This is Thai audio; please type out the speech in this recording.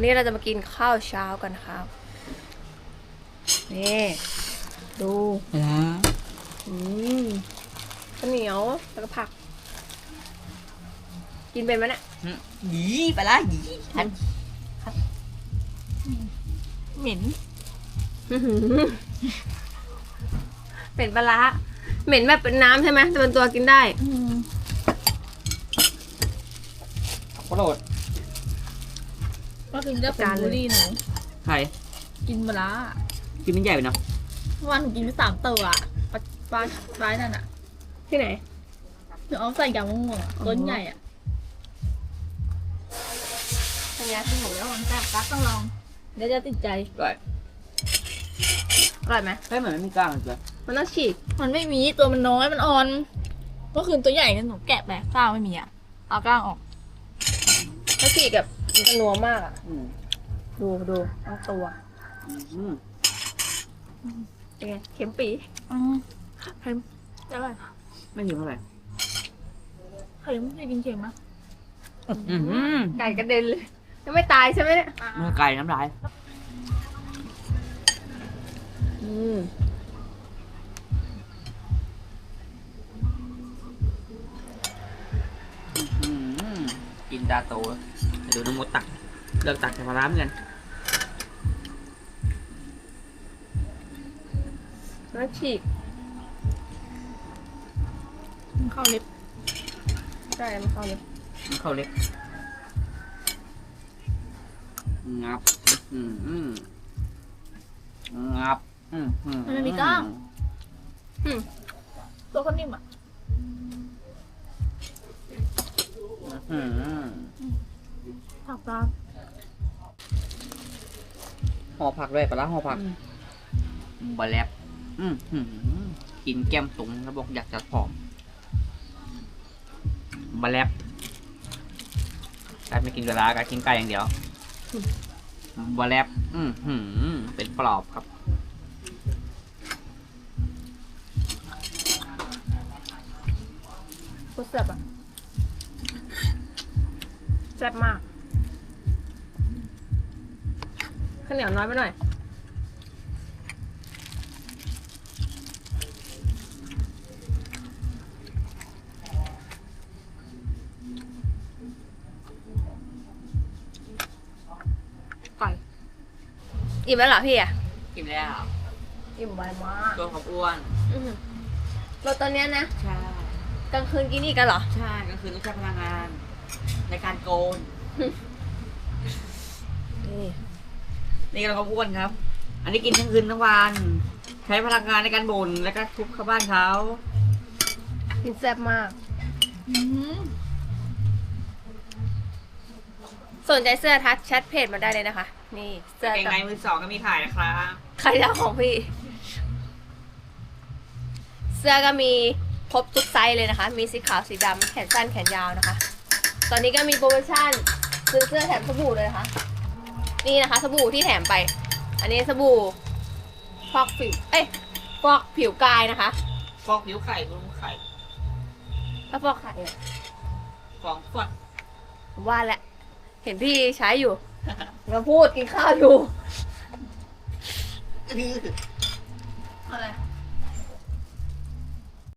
วันนี้เราจะมากินข้าวเช้ากันครับ นี่ ดูแล้วอืมข้าวเหนียวแล้วก็ผัก กินเป็นไหมเนี่ยหยีไปละหยีฉันเหม็นอื้อหือเป็นปลาร้าเหม็นแบบเป็นน้ำใช่ไหมแต่เป็นตัวกินได้ กระโดด ก็คือจะเป็นจานเลยบูลลี่หนูใครกินปลาร้ากินมันใหญ่ไปเนาะเมื่อวานหนูกินไปสามตัวอะปลาปลาปลานั่นอะที่ไหนหนูเอาใส่ยำมะม่วงอะต้นใหญ่อะทำยาหนูแล้วมันแซ่บกักต้องลองเดี๋ยวจะติดใจด้วยอร่อยไหมเฮ้ยเหมือนไม่มีกล้างเลยมันต้องฉีกมันไม่มีตัวมันน้อยมันอ่อนเมื่อคืนตัวใหญ่เนี่ยหนูแกะไปกล้างไม่มีอะเอากล้างออกถ้าฉีกแบบ มันจะนัวมากอะ อืมดูดูทั้งตัวอืมเป็นไงเค็มปีอืมเค็มอร่อยไม่หิวเท่าไหร่เค็มไม่กินเค็มอะอืมไก่กระเด็นเลยยังไม่ตายใช่ไหมเนี่ยเมื่อไก่น้ำลายอืมอืมกินตาโต เดี๋ยวดูน้ำมดตัก เลิกตักแต่ปลาร้าเหมือนกันแล้วฉีกมันเข้าเล็บใช่มันเข้าเลยมันเข้าเล็ก งับ อืมอืมงับ อืมอืมมันไม่มีกล้าง ตัวเขานิ่มอะอืม ผักปลาห่อผักด้วยปลาร้าห่อผักบะแลบอืมอืมกินแก้มตุงแล้วบอกอยากจะผอมบะแลบการไม่กินปลาร้าการกินไก่อย่างเดียวบะแลบอืมหืมเป็นปลอบครับ โคตรแซ่บอะแซ่บมาก ข้าวเหนียวน้อยไปหน่อย ไก่อิ่มแล้วเหรอพี่อะ กินแล้วอิ่มไวมากตัวขอบอ้วน อื้อหือรถตอนเนี้ยนะใช่ กลางคืนกินอีกกันเหรอ ใช่ก็คือต้องใช้พลังงาน ในการโกน นี่ นี่เราก็อ้วนครับ อันนี้กินทั้งคืนทั้งวัน ใช้พลังงานในการบ่นแล้วก็ทุบเข้าบ้านเขากินแซ่บมากอืมสนใจเสื้อทักแชทเพจมาได้เลยนะคะ นี่เสื้อเกงในมือสองก็มีขายนะครับใครจะเอาของพี่ เสื้อก็มีครบทุกไซส์เลยนะคะ มีสีขาวสีดำแขนสั้นแขนยาวนะคะ ตอนนี้ก็มีโปรโมชั่นซื้อเสื้อแถมสบู่เลยนะคะ นี่นะคะ สบู่ที่แถมไป อันนี้สบู่ฟอกผิว เอ้ยฟอกผิวกายนะคะ ฟอกผิวไข่คุณไข่ถ้าฟอกไข่เนี่ยฟองฟอดผมว่าแหละ เห็นพี่ใช้อยู่ มาพูดกินข้าวอยู่ อะไร